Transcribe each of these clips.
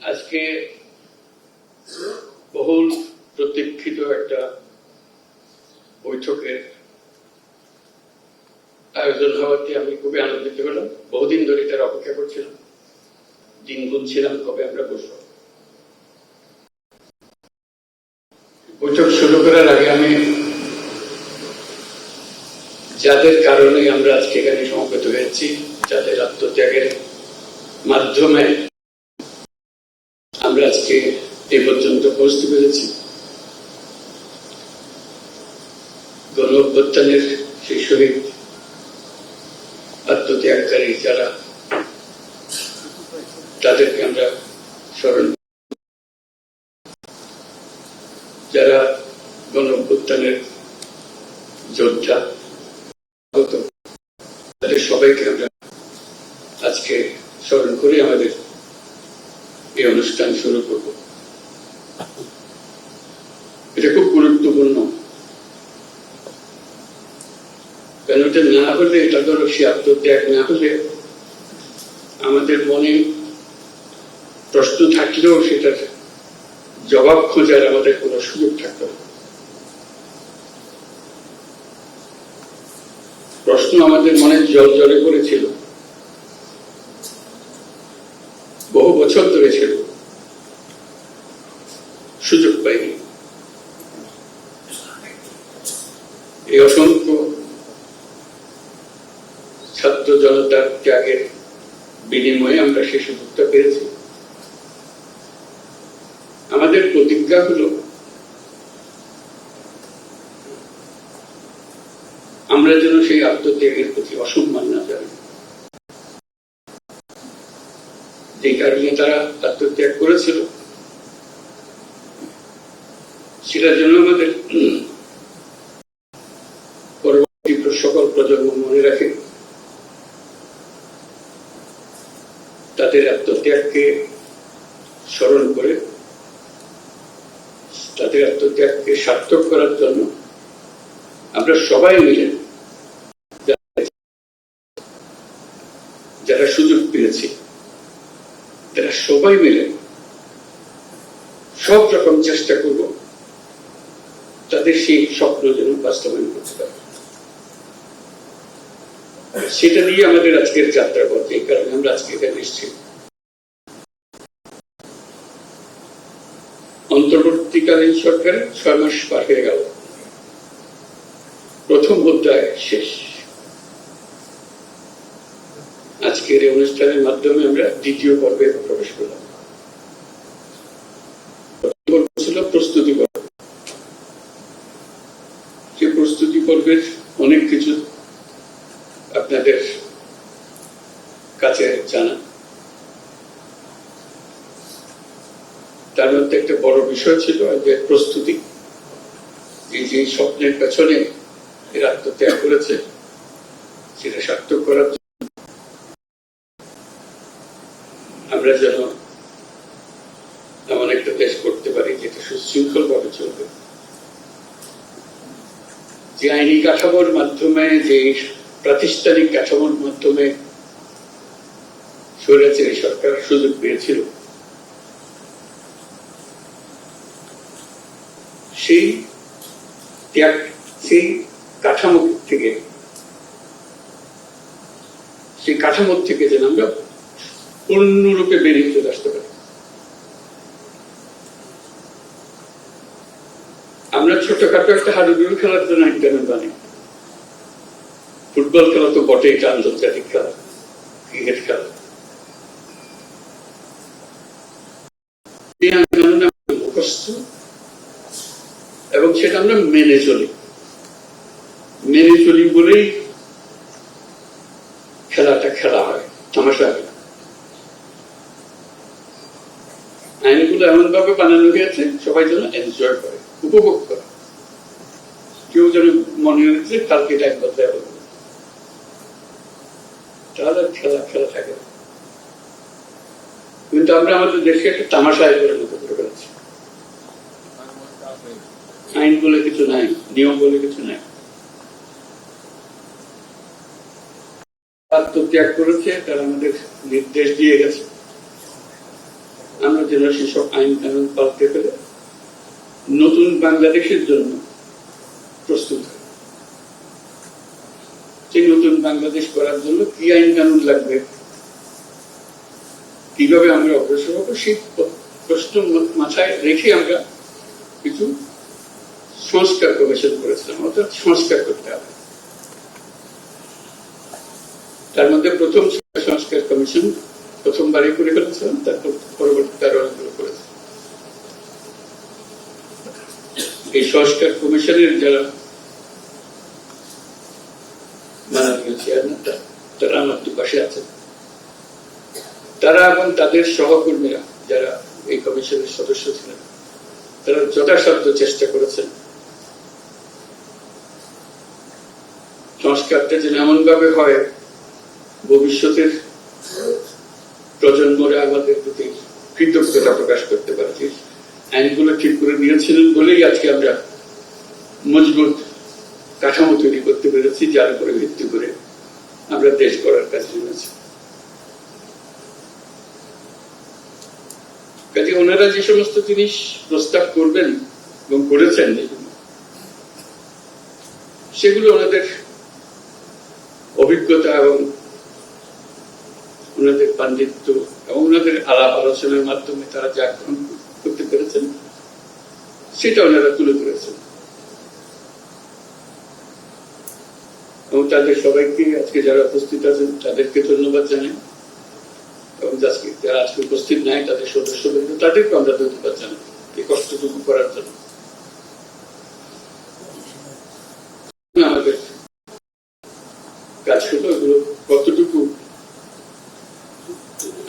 আজকে বহুল প্রতীক্ষিত একটা বৈঠকের আয়োজন হওয়াতে আমি খুবই আনন্দিত হলাম। বহুদিন ধরে এটার অপেক্ষা করছিলাম। দিন গুনছিলাম কবে আমরা বসবো। বৈঠক শুরু করার আগে আমি যাদের কারণে আমরা আজকে এখানে সমবেত হয়েছি, যাদের আত্মত্যাগের মাধ্যমে আমরা আজকে এ পর্যন্ত পৌঁছতে পেরেছি। গণ অভ্যুত্থানের সেই শহীদ আত্মত্যাগকারী যারা, তাদেরকে আমরা স্মরণ যারা গণ অভ্যুত্থানের যোদ্ধা সবাইকে আমরা আজকে স্মরণ করে, আমাদের এই অনুষ্ঠান শুরু করব। এটা খুব গুরুত্বপূর্ণ। কেন এটা না হলে, এটা ধরো সে আত্মত্যাগ না হলে আমাদের মনে প্রশ্ন থাকলেও সেটার জবাব খোঁজার আমাদের কোনো সুযোগ থাকতো না। প্রশ্ন আমাদের মনে জল জলে করেছিল বহু বছর ধরে ছিল। সুযোগ পাইনি। এই অসংখ্য ছাত্র জনতার ত্যাগের বিনিময়ে আমরা সে সুযোগটা পেয়েছি। আমাদের প্রতিজ্ঞা হলো আমরা যেন আত্মত্যাগের প্রতি অসম্মান না জানি যে কারণে তারা আত্মত্যাগ করেছিল। সেটার জন্য আমাদের পরবর্তী সকল প্রজন্ম মনে রাখে। তাদের আত্মত্যাগকে স্মরণ করে, তাদের আত্মত্যাগকে সার্থক করার জন্য আমরা সবাই মিলে যারা সুযোগ পেয়েছি তারা সবাই মিলে সব রকম চেষ্টা করব তাদের সেই স্বপ্ন যেন বাস্তবায়ন করতে পারে। সেটা দিয়ে আমাদের আজকের যাত্রা পথে এই কারণে আমরা আজকে এখানে এসেছি। অন্তর্বর্তীকালীন সরকারের ছয় মাস পার হয়ে গেল। প্রথম অধ্যায় শেষ। আজকের এই অনুষ্ঠানের মাধ্যমে আমরা দ্বিতীয় পর্বে প্রবেশ করলাম। প্রস্তুতি পর্ব। সে প্রস্তুতি পর্বের অনেক কিছু আপনাদের কাছে জানা। তার মধ্যে একটা বড় বিষয় ছিল যে প্রস্তুতি। এই যে স্বপ্নের পেছনে এর আত্মত্যাগ করেছে সেটা সার্থক করার জন্য আমরা যেন এমন একটা দেশ করতে পারি যেটা সুশৃঙ্খল ভাবে চলবে যে আইনি কাঠামোর মাধ্যমে, যে প্রাতিষ্ঠানিক কাঠামোর মাধ্যমে স্বৈরাচারী সরকার সুযোগ পেয়েছিল, সেই ত্যাগ, সেই কাঠামো থেকে, সেই কাঠামোর থেকে যেন আমরা পূর্ণরূপে বেরিয়ে চলে আসতে পারি। আমরা ছোটখাটো একটা হাডুডুডু খেলার জন্য ইন্টারনেট বানি ফুটবল খেলা তো বটে এটা আন্তর্জাতিক খেলা, ক্রিকেট খেলা এবং সেটা আমরা মেনে চলি মেনে চলি বলেই খেলাটা খেলা হয়, তামাশা। আইনগুলো এমন ভাবে বানানো হয়েছে, সবাই যেন এনজয় করে, উপভোগ করে কেউ যেন মনে হয়েছে, কালকে এটা দেওয়া হবে। তাহলে খেলা খেলা থাকে। কিন্তু আমরা আমাদের দেশকে একটা তামাশায় পরিণত করে ফেলেছি। আইন বলে কিছু নাই, নিয়ম বলে কিছু নাই। আত্মত্যাগ করেছে, তারা আমাদের নির্দেশ দিয়ে গেছে। আমরা যেন সেসব আইন কানুন পাল্টে ফেলে নতুন বাংলাদেশের জন্য প্রস্তুত নতুন বাংলাদেশ করার জন্য কি আইন কানুন লাগবে? কীভাবে আমরা অগ্রসর হব? সেই প্রশ্ন মাথায় রেখে আমরা কিছু সংস্কার কমিশন করেছিলাম, অর্থাৎ সংস্কার করতে হবে। তার মধ্যে প্রথম সংস্কার কমিশন প্রথমবারই করে ফেলেছিলাম, তারপর পরবর্তীতে আরও অনেকগুলো করেছে। এই সংস্কার কমিশনের যারা তারা আমার দুপাশে আছেন। তারা এবং তাদের সহকর্মীরা যারা এই কমিশনের সদস্য ছিলেন, তারা যথাসাধ্য চেষ্টা করেছেন। সংস্কারটা যেন এমন ভাবে হয়, ভবিষ্যতের প্রজন্মরা আমাদের প্রতি কৃতজ্ঞতা প্রকাশ করতে পারে। যে আইনগুলো ঠিক করে নিয়েছিলেন বলেই আজকে আমরা মজবুত কাঠামো তৈরি করতে পেরেছি, যার উপরে ভিত্তি করে আমরা দেশ গড়ার কাজে নেমেছি কাজে ওনারা যে সমস্ত জিনিস প্রস্তাব করবেন এবং করেছেন, সেগুলো ওনাদের অভিজ্ঞতা এবং ওনাদের পাণ্ডিত্য এবং ওনাদের আলাপ আলোচনার মাধ্যমে তারা যা গ্রহণ করতে পেরেছেন, সেটা ওনারা তুলে ধরেছেন। এবং তাদের সবাইকে আজকে যারা উপস্থিত আছেন, তাদেরকে ধন্যবাদ জানাই। এবং যারা আজকে উপস্থিত নাই, তাদের সদস্যবৃন্দ তাদেরকে আমরা ধন্যবাদ জানাই এই কষ্টটুকু করার জন্য। আমাদের কাজ হলো এগুলো, কতটুকু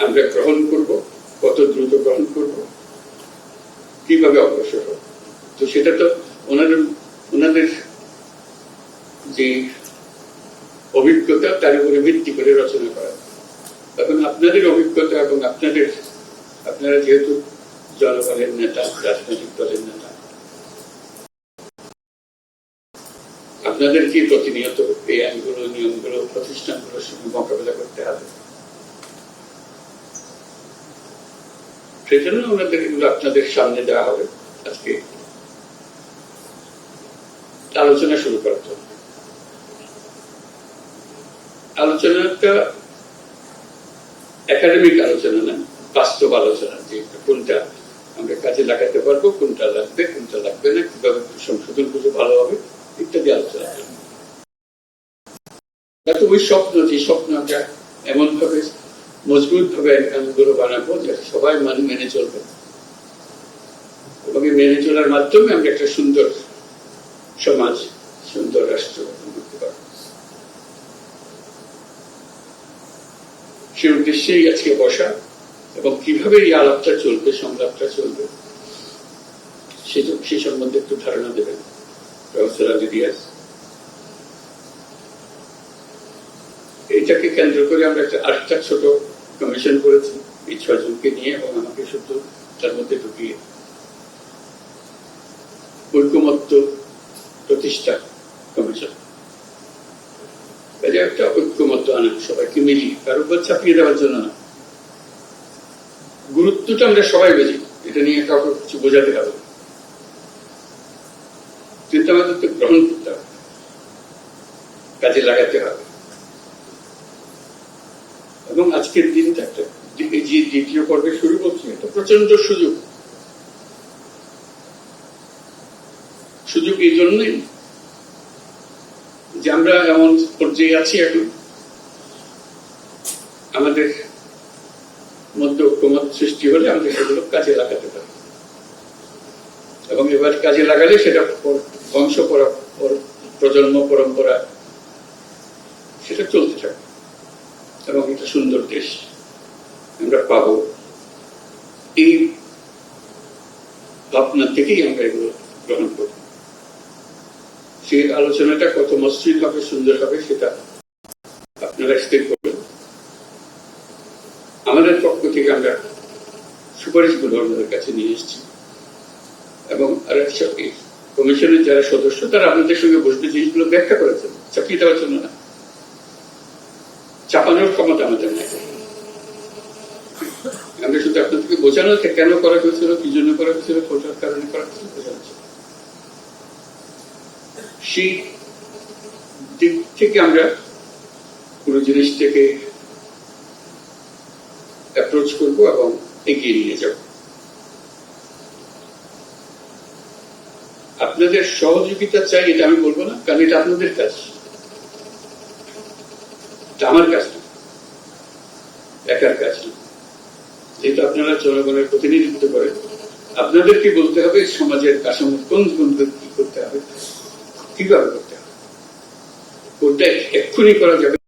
আমরা গ্রহণ করব, কত দ্রুত গ্রহণ করব, কীভাবে অগ্রসর হব? তো সেটা তো ওনাদের ওনাদের যে অভিজ্ঞতা তার উপরে ভিত্তি করে রচনা করা। এখন আপনাদের অভিজ্ঞতা এবং আপনাদের, আপনারা যেহেতু জনগণের নেতা, রাজনৈতিক দলের নেতা আপনাদের কি প্রতিনিয়ত এই আইনগুলো, নিয়মগুলো, প্রতিষ্ঠানগুলোর সঙ্গে মোকাবেলা করতে হবে। সেজন্য ওনাদের এগুলো আপনাদের সামনে দেওয়া হবে আজকে। আলোচনা শুরু জন্য। আলোচনাটা একাডেমিক আলোচনা না, বাস্তব আলোচনা যে কোনটা আমরা কাজে লাগাতে পারব, কোনটা লাগবে কোনটা লাগবে না, কীভাবে সংশোধন করলে ভালো হবে, ইত্যাদি আলোচনা তো ওই স্বপ্ন, যে স্বপ্ন আমরা এমন ভাবে মজবুত ভাবে আইনগুলো বানাবো যাতে সবাই মানে মেনে চলবে। এবং মেনে চলার মাধ্যমে আমরা একটা সুন্দর সমাজ, সুন্দর রাষ্ট্র গঠন করতে পারব সেই উদ্দেশ্যেই আজকে বসা এবং কীভাবে এই আলাপটা চলবে, সংলাপটা চলবে, সে- সে সম্বন্ধে একটু ধারণা দেবেন এইটাকে কেন্দ্র করে আমরা একটা আটটা ছোট কমিশন করেছি, এই ছজনকে নিয়ে এবং আমাকে শুধু তার মধ্যে ঢুকিয়ে। ঐক্যমত্য প্রতিষ্ঠা কমিশন একটা ঐক্যমত্য আনা সবাইকে মিলিয়ে কারও উপর চাপিয়ে দেওয়ার জন্য না। গুরুত্বটা আমরা সবাই বুঝি, এটা নিয়ে কাউকে কিছু বোঝাতে হবে। না। কিন্তু আমাদের তো গ্রহণ করতে হবে, কাজে লাগাতে হবে। এবং আজকের দিনটা একটা যে দ্বিতীয় পর্বে শুরু করছি এটা প্রচণ্ড সুযোগ। সুযোগ এই জন্যই যে আমরা এমন পর্যায়ে আছি এখন। আমাদের মধ্যে ঐক্যমত সৃষ্টি হলে আমরা সেগুলো কাজে লাগাতে পারি। এবং এবার কাজে লাগালে সেটা বংশ পর- পর- প্রজন্ম পরম্পরা, সেটা চলতে থাকে এবং একটা সুন্দর দেশ আমরা পাব। এই ভাবনা থেকেই আমরা এগুলো গ্রহণ করব সেই আলোচনাটা কত মসৃণ হবে, সুন্দর হবে, সেটা আপনারা স্থির করবেন আমাদের পক্ষ থেকে আমরা সুপারিশগুলো আপনাদের কাছে নিয়ে এসেছি। এবং কমিশনের যারা সদস্য, তারা আপনাদের সঙ্গে বসবে জিনিসগুলো ব্যাখ্যা করেছেন। চাপিয়ে দেওয়ার জন্য না। চাপানোর ক্ষমতা আমাদের নেই। আমরা শুধু আপনাদেরকে বোঝানো যে কেন করা হয়েছিল, কি জন্য করা হয়েছিল কোটার কারণে করা হয়েছিল বোঝানো। সেই দিক থেকে আমরা পুরো জিনিসটাকে অ্যাপ্রোচ করব এবং এগিয়ে নিয়ে যাব। আপনাদের সহযোগিতা চাই, এটা আমি বলব না, কারণ এটা আপনাদের কাজ। আমার কাজ না। একার কাজ না। যেহেতু আপনারা জনগণের প্রতিনিধিত্ব করেন, আপনাদেরকে বলতে হবে সমাজের কাঠামো কোন কোন দিক কি করতে হবে, কীভাবে করতে হবে। কোনটা এক্ষুনি করা যাবে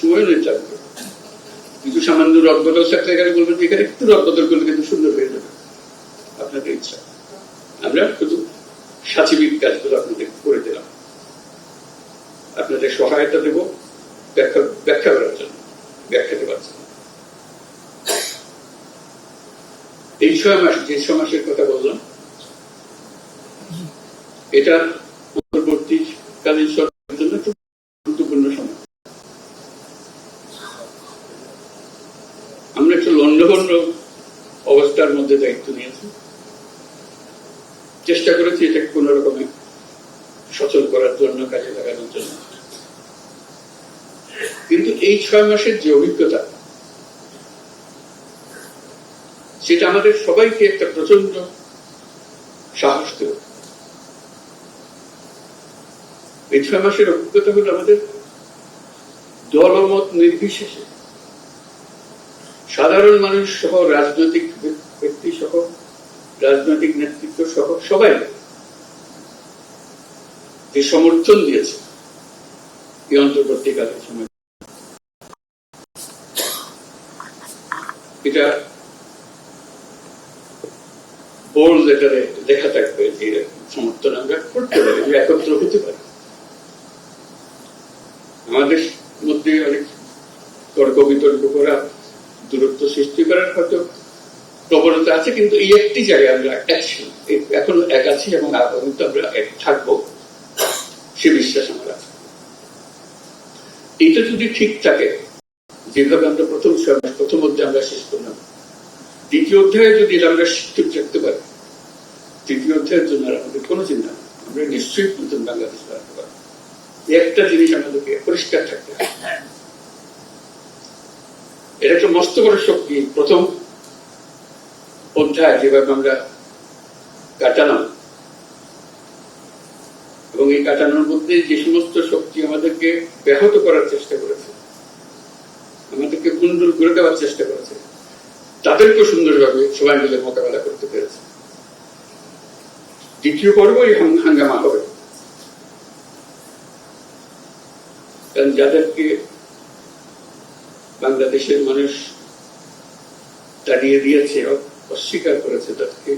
সময় নির্ধারণ করবে কিছু সামান্য রদবদল থাকলে এখানে বলবেন এখানে একটু রদবদল করলে কিন্তু সুন্দর হয়ে যাবে। আপনাদের ইচ্ছা। আমরা শুধু সাচিবিক কাজগুলো আপনাদের করে দিলাম। আপনাদের সহায়তা দেব, ব্যাখ্যা ব্যাখ্যা করার জন্য, ব্যাখ্যা দেওয়ার জন্য। এই ছয় মাস, যে ছয় মাসের কথা বললাম, এটা পরবর্তীকালীন সরকারের জন্য খুব গুরুত্বপূর্ণ সময় আমরা অবস্থার মধ্যে দায়িত্ব নিয়েছে। চেষ্টা করেছি এটাকে কোন রকমে সচল করার জন্য, কাজে লাগানোর জন্য। কিন্তু এই ছয় মাসের যে অভিজ্ঞতা, সেটা আমাদের সবাইকে একটা প্রচণ্ড সাহস দেবে। এই ছয় মাসের অভিজ্ঞতা হলো আমাদের দলমত নির্বিশেষে সাধারণ মানুষ সহ, রাজনৈতিক ব্যক্তি সহ, রাজনৈতিক নেতৃত্ব সহ সবাই যে সমর্থন দিয়েছে এই অন্তর্বর্তীকালীন সময়। এটা বোল্ড লেটারে লেখা থাকবে যে সমর্থন আমরা করতে পারি একত্র হতে পারি। আমাদের মধ্যে অনেক তর্ক বিতর্ক করা দূরত্ব সৃষ্টি করার হয়তো প্রবণতা আছে, কিন্তু এই একটি জায়গায় আমরা এক এখন এক আছি এবং আগামীতে আমরা এক থাকব, সে বিশ্বাস আমার আছে। এটা যদি ঠিক থাকে, যেভাবে আমরা প্রথম প্রথম অধ্যায় আমরা শেষ করলাম, দ্বিতীয় অধ্যায়ে যদি আমরা ঠিক রাখতে পারি, তৃতীয় অধ্যায়ের জন্য আমাদের কোনো চিন্তা আমরা নিশ্চয়ই নতুন বাংলাদেশ বানাতে পারব একটা জিনিস আমাদেরকে পরিষ্কার থাকতে হবে। এটা একটা মস্ত বড় শক্তি। প্রথম অধ্যায় যেভাবে আমরা কাটালাম এবং এই কাটানোর মধ্যে যে সমস্ত শক্তি আমাদেরকে ব্যাহত করার চেষ্টা করেছে, আমাদেরকে কুণ্ডুল করে দেওয়ার চেষ্টা করেছে, তাদেরকেও সুন্দরভাবে সবাই মিলে মোকাবেলা করতে পেরেছে। দ্বিতীয় পর্ব এই হাঙ্গামা হবে। কারণ যাদেরকে বাংলাদেশের মানুষ তাড়িয়ে দিয়েছে, অস্বীকার করেছে তাদেরকে,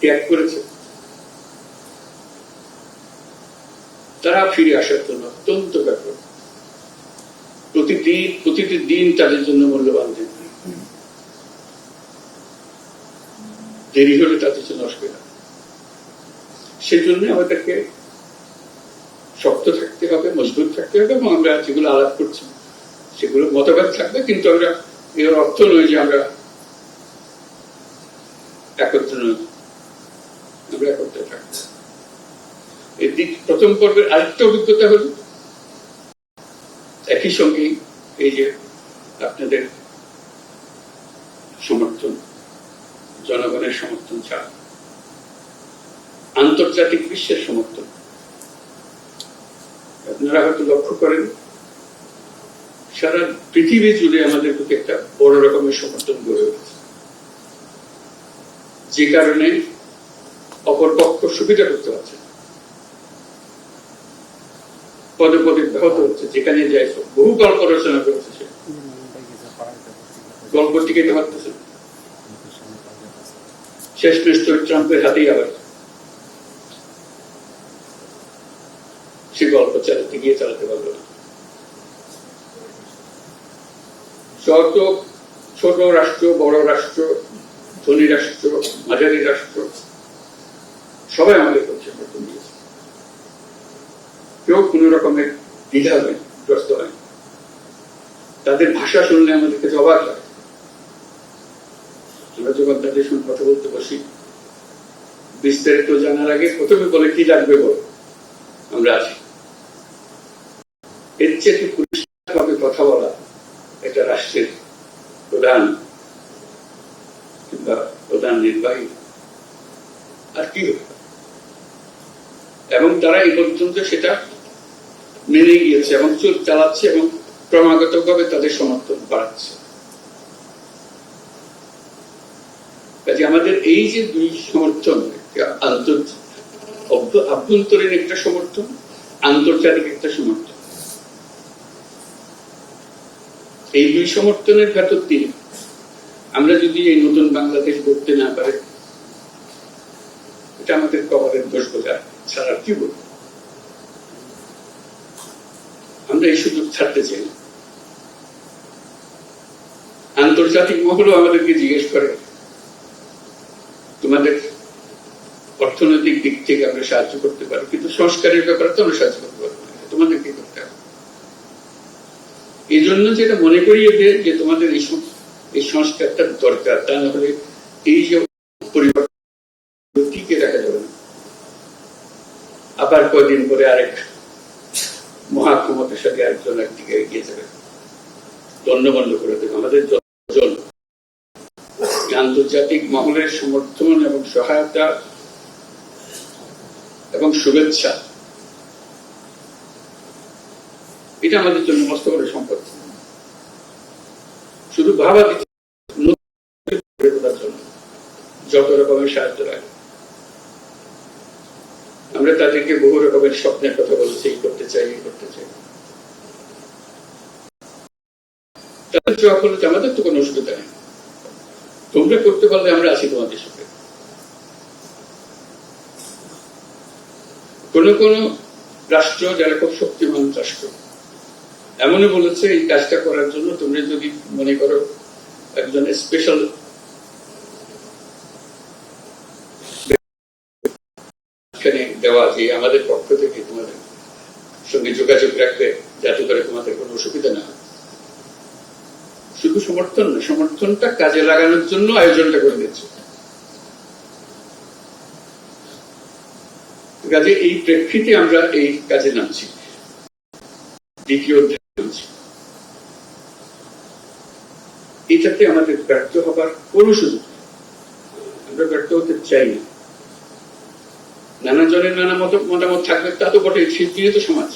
ত্যাগ করেছে। তারা ফিরে আসার জন্য অত্যন্ত ব্যাপক প্রতিদিন, প্রতিটি দিন তাদের জন্য মূল্যবান দিন। দেরি হলে তাদের জন্য অসুবিধা। সেজন্য আমাদেরকে শক্ত থাকতে হবে, মজবুত থাকতে হবে এবং আমরা যেগুলো আলাপ করছি সেগুলো মতভেদ থাকবে, কিন্তু আমরা এর অর্থ নয় যে আমরা একত্র নই। আমরা একত্রে থাকব। এই প্রথম পর্বের আরেকটা অভিজ্ঞতা হল, একই সঙ্গে এই যে আপনাদের সমর্থন, জনগণের সমর্থন ছাড়া, আন্তর্জাতিক বিশ্বের সমর্থন। আপনারা হয়তো লক্ষ্য করেন সারা পৃথিবী জুড়ে আমাদের প্রতি একটা বড় রকমের সমর্থন গড়ে উঠেছে। যে কারণে অপর পক্ষ সুবিধা করতে পারছে পদে পদে ব্যাহত হচ্ছে, যেখানে যায় বহু গল্প রচনা করেছে সে। গল্প টিকে পারতেছে শেষ নিশ্চয় ট্রাম্পের হাতেই আবার। সে গল্প চালাতে গিয়ে চালাতে পারল না। যত ছোট রাষ্ট্র, বড় রাষ্ট্র, ধনী রাষ্ট্র, মাঝারি রাষ্ট্র। সবাই আমাদের সমর্থন দিয়েছে। কেউ কোনো রকমের দ্বিধা হয় গ্রস্ত হয় তাদের ভাষা শুনলে আমাদের কাছে অবাক হয়। আমরা যখন তাদের সঙ্গে কথা বলতে বসি, বিস্তারিত জানার আগে প্রথমে বলে কি লাগবে বলো? আমরা আছি এর চেয়ে পরিষ্কারভাবে কথা বলা এটা রাষ্ট্রের প্রধান, কিংবা প্রধান নির্বাহী। আর কি? এবং তারা এই পর্যন্ত সেটা মেনে গিয়েছে এবং চোখ চালাচ্ছে এবং ক্রমাগত ভাবে তাদের সমর্থন বাড়াচ্ছে। কাজে আমাদের এই যে দুই সমর্থন আন্তর্জাতিক অভ্য- আভ্যন্তরীণ একটা সমর্থন, আন্তর্জাতিক একটা সমর্থন এই দুই সমর্থনের ভেতর দিয়ে আমরা যদি এই নতুন বাংলাদেশ গড়তে না পারি, এটা আমাদের কবরের দোষ বোঝা। ছাড়া কি বলব? আমরা এই সুযোগ ছাড়তে চাই। আন্তর্জাতিক মহলও আমাদেরকে জিজ্ঞেস করে, তোমাদের অর্থনৈতিক দিক থেকে আমরা সাহায্য করতে পারি কিন্তু সংস্কারের ব্যাপারে তো আমরা সাহায্য করতে পারব না। তোমাদের কি করতে হবে এই জন্য যেটা মনে করিয়ে দেয় যে তোমাদের এই এই সংস্কারটা দরকার, তা না হলে এই যে পরিবর্তন টিকে রাখা যাবে না। আবার কয়দিন পরে আরেক মহাক্ষমতাশালী আরেকজন একদিকে এগিয়ে যাবে। দণ্ড বন্ধ করে দেবে। আমাদের যতজন আন্তর্জাতিক মহলের সমর্থন এবং সহায়তা এবং শুভেচ্ছা এটা আমাদের জন্য মস্ত বড় সম্পদ। শুধু ভাবা দিচ্ছে করে যত রকমের সাহায্য লাগে। আমরা তাদেরকে বহু রকমের স্বপ্নের কথা বলেছি, এই করতে চাই, এই করতে চাই। তাদের জবাব হলো আমাদের তো কোনো অসুবিধা নেই। তোমরা করতে পারলে আমরা আছি তোমাদের সাথে। কোন কোন রাষ্ট্র যারা খুব শক্তিমান রাষ্ট্র এমনই বলেছে, এই কাজটা করার জন্য তুমি যদি মনে করো একজন স্পেশাল দেওয়া যে আমাদের পক্ষ থেকে তোমাদের সঙ্গে যোগাযোগ রাখবে যাতে করে তোমাদের কোনো অসুবিধা না শুধু সমর্থন না, সমর্থনটা কাজে লাগানোর জন্য আয়োজনটা করে দিচ্ছে। কাজে এই প্রেক্ষিতে আমরা এই কাজে নামছি। দ্বিতীয় এটাতে আমাদের ব্যর্থ হবার কোনো সুযোগ আমরা ব্যর্থ হতে চাই না। নানা জনের নানা মত মতামত থাকবে তা তো বটে শিল্পীয় তো সমাজ।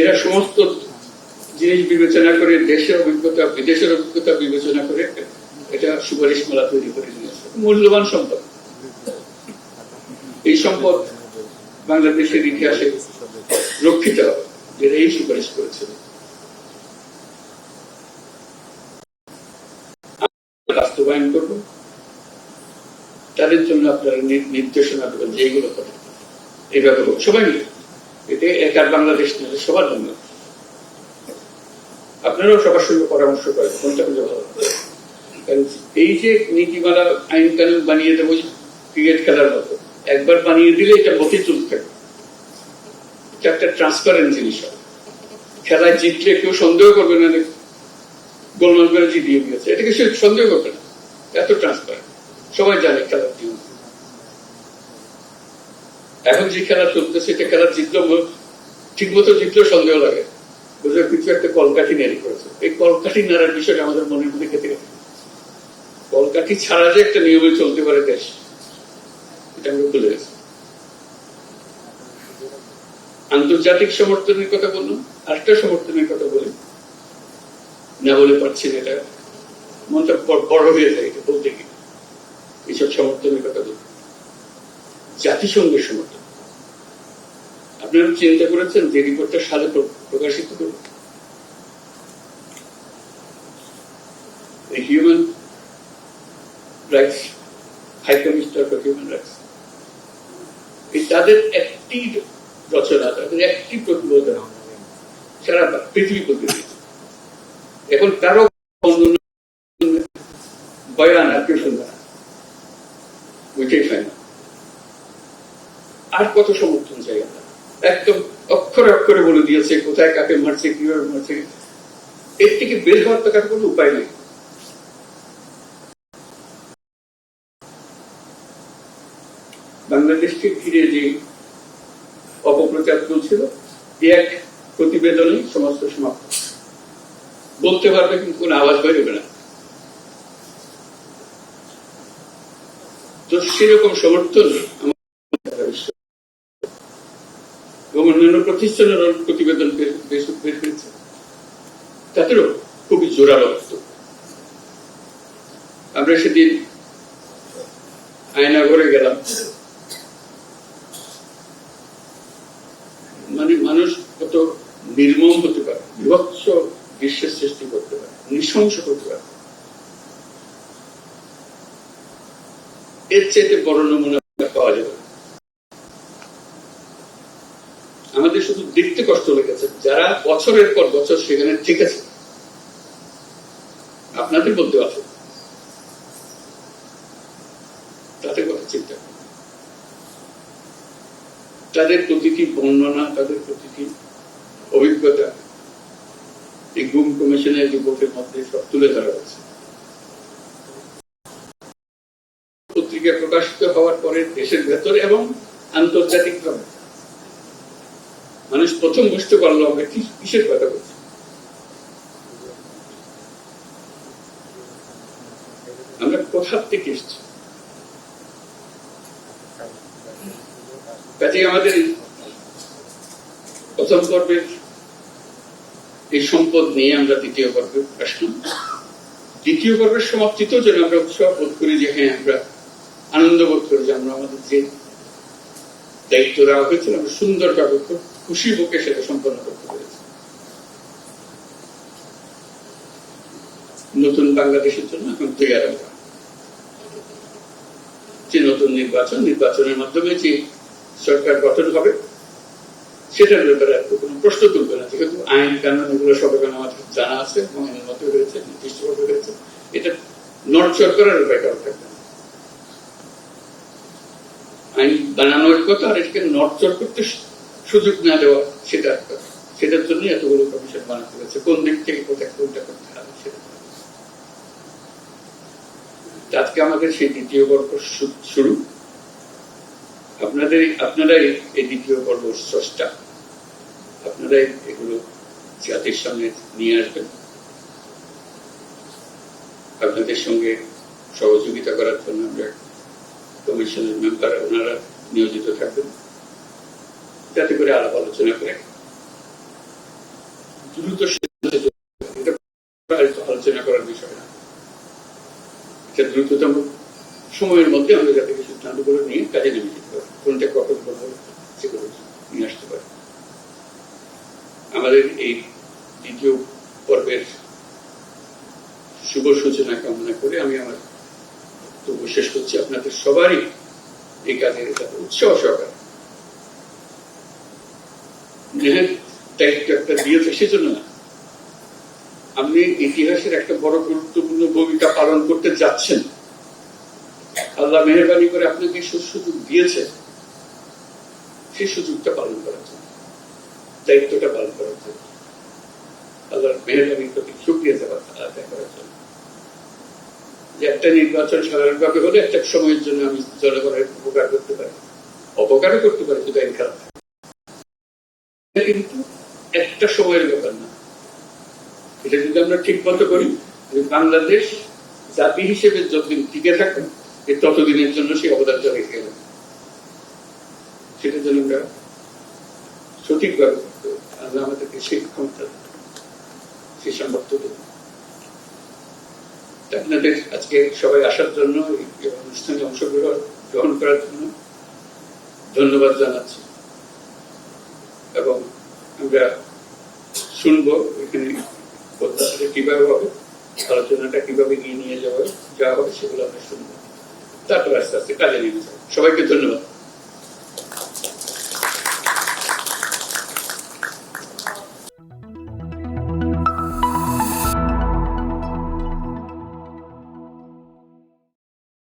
এরা সমস্ত জিনিস বিবেচনা করে, দেশের অভিজ্ঞতা, বিদেশের অভিজ্ঞতা বিবেচনা করে এটা সুপারিশ মালা তৈরি করে নিয়েছে মূল্যবান সম্পদ। এই সম্পদ বাংলাদেশের ইতিহাসে রক্ষিত হবে। এই সুপারিশ করেছিল বাস্তবায়ন করব তাদের জন্য আপনারা নির্দেশনা দেবেন যে এইগুলো করে এই ব্যাপারে সবাই মিলে এটা একার বাংলাদেশ নয় সবার বাংলাদেশ আপনারাও সবার সঙ্গে পরামর্শ করেন কোনটা খুঁজে ভালো কারণ এই যে নীতিমালা আইন কানুন বানিয়ে দেবো ক্রিকেট খেলার মতো একবার বানিয়ে দিলে এটা মতি চলতে থাকে একটা ট্রান্সপারেন্ট জিনিস হবে খেলায় জিতলে কেউ সন্দেহ করবে না গোলমাল করে জিতিয়ে দিয়েছে। এটাকে সে সন্দেহ করবে না। এত ট্রান্সপারেন্ট সবাই জানে খেলার নিয়ম এখন যে খেলা চলতেছে, এটা খেলা জিতলেও ঠিক মতো জিতলেও সন্দেহ লাগে। বুঝলে কিছু একটা কলকাঠি নাড়ি করেছে। এই কলকাঠি নাড়ার বিষয়টা আমাদের মনের মধ্যে খেতে গেছে। কলকাঠি ছাড়া যে একটা নিয়মে চলতে পারে দেশ, এটা আমরা ভুলে গেছি। আন্তর্জাতিক সমর্থনের কথা বললাম আরেকটা সমর্থনের কথা বলি না বলে পারছি না এটা। মনটা বড়- হয়ে যায় এটা বলতে গিয়ে। এইসব সমর্থনের কথা বলি জাতিসংঘের সমর্থন। আপনারা চিন্তা করেছেন যে রিপোর্টটা সালে প্র- প্রকাশিত করবে human rights high commissioner for human rights তাদের একটি রচনা তাদের একটি প্রতিবেদন সারা পৃথিবী প্রতিনিধি এখন কারও বয়ান আর কেউ না ওইটাই ফাইনাল আর কত সমর্থন চাই একদম অক্ষরে অক্ষরে বলে দিয়েছে, কোথায় কাকে মারছে, কীভাবে মারছে। এর থেকে বের হওয়ার তো কার কোনো উপায় নেই। বাংলাদেশকে ঘিরে যে এ এক প্রতিবেদনে সমস্ত সমাপ্ত। বলতে পারবে কিন্তু কোনো আওয়াজ বেরোবে না। তো সেরকম সমর্থন এবং অন্যান্য প্রতিষ্ঠানের প্রতিবেদন বের- হয়েছে। তাদেরও খুবই জোরালো বক্তব্য। আমরা সেদিন আয়না ঘরে গেলাম। মানে মানুষ কত নির্মম হতে পারে, বিভৎস দৃশ্যের সৃষ্টি করতে পারে, নৃশংস করতে পারে। এর চেয়ে বড় নমুনা পাওয়া যাবে। আমাদের শুধু দেখতে কষ্ট লেগেছে, যারা বছরের পর বছর সেখানে ঠিক আছে, আপনাদের বলতে আছে তাদের কথা চিন্তা করুন। তাদের প্রতিটি বর্ণনা, তাদের প্রতিটি অভিজ্ঞতা? এই গুম কমিশনের যুবকের মধ্যে সব তুলে ধরা হয়েছে। পত্রিকা প্রকাশিত হওয়ার পরে দেশের ভেতরে এবং আন্তর্জাতিকভাবে। মানুষ প্রথম বুঝতে পারল আমরা কি, কিসের কথা বলছি। আমরা কোথার থেকে এসছি। কাজে আমাদের প্রথম পর্বের এই সম্পদ নিয়ে আমরা দ্বিতীয় পর্বে আসলাম। দ্বিতীয় পর্বের সমাপ্তিতেও যেন আমরা উৎসব বোধ করি যে হ্যাঁ আমরা আনন্দ বোধ করি যে আমরা আমাদের যে দায়িত্ব দেওয়া হয়েছিল, আমরা সুন্দরভাবে খুব খুশি বুকে সেটা সম্পন্ন করতে পেরেছি। নতুন বাংলাদেশের জন্য এখন তৈরি যে নতুন নির্বাচন, নির্বাচনের মাধ্যমে যে সরকার গঠন হবে? সেটার ব্যাপারে আর কোনো প্রশ্ন তুলবে না যেহেতু আইন কানুন, এগুলো সব এখন আমাদের জানা আছে এবং আইনের মধ্যে রয়েছে নির্দিষ্টভাবে রয়েছে। এটা নড়চড় করার উপায় কারও থাকবে আইন বানানোর কথা আর এটাকে নড়চড় করতে সুযোগ না দেওয়া সেটা। সেটার জন্য এতগুলো কমিশন বানাতে হয়েছে। কোন দিক থেকে কোথায় কোনটা করতে হবে সেটা আজকে আমাদের সেই দ্বিতীয় পর্ব শুরু। আপনাদের, আপনারাই এই দ্বিতীয় পর্ব স্রষ্টা। আপনারাই এগুলো জাতির সামনে নিয়ে আসবেন। আপনাদের সঙ্গে সহযোগিতা করার জন্য আমরা কমিশনের মেম্বার ওনারা নিয়োজিত থাকবেন। যাতে করে আলাপ আলোচনা করে। দ্রুত আলোচনা করার বিষয় না। এটা দ্রুততম সময়ের মধ্যে আমরা যাতে কিছু সিদ্ধান্ত করে নিয়ে কাজে নেমে কোনটা কখন করব সেগুলো নিয়ে আসতে পারি। আমাদের এই দ্বিতীয় পর্বের শুভ সূচনা কামনা করে আমি আমার বক্তব্য শেষ করছি। আপনাদের সবারই এই কাজের উৎসাহ সহকারে। একটা দিয়েছে সেজন্য না। আপনি ইতিহাসের একটা বড় গুরুত্বপূর্ণ ভূমিকা পালন করতে যাচ্ছেন। আল্লাহ মেহরবানি করে আপনাকে সুযোগ দিয়েছে। সেই সুযোগটা পালন করার জন্য, দায়িত্বটা পালন করার জন্য। আল্লাহর মেহরবানির প্রতি দেওয়া আদায় করার জন্য। যে একটা নির্বাচন সাধারণভাবে হলে একটা সময়ের জন্য আমি জনগণের উপকার করতে পারি, অপকারও করতে পারি শুধু আইন খারাপ কিন্তু একটা সময়ের ব্যাপার না। এটা যদি আমরা ঠিক মতো করি যে বাংলাদেশ জাতি হিসেবে যতদিন টিকে এর ততদিনের জন্য সেই অবদানটা রেখে গেল। সেটার জন্য আমরা সঠিকভাবে আল্লাহ আমাদেরকে সেই ক্ষমতা সেই সামর্থ্য। তা আপনাদের আজকে সবাই আসার জন্য, এই অনুষ্ঠানে অংশগ্রহণ গ্রহণ করার জন্য ধন্যবাদ জানাচ্ছি। এবং আমরা শুনব এখানে প্রত্যাশাটা কীভাবে হবে, আলোচনাটা কীভাবে এগিয়ে নিয়ে যাওয়া যাওয়া হবে সেগুলো আমরা শুনব। তারপর আস্তে আস্তে কাজে নেমে যাব। সবাইকে ধন্যবাদ।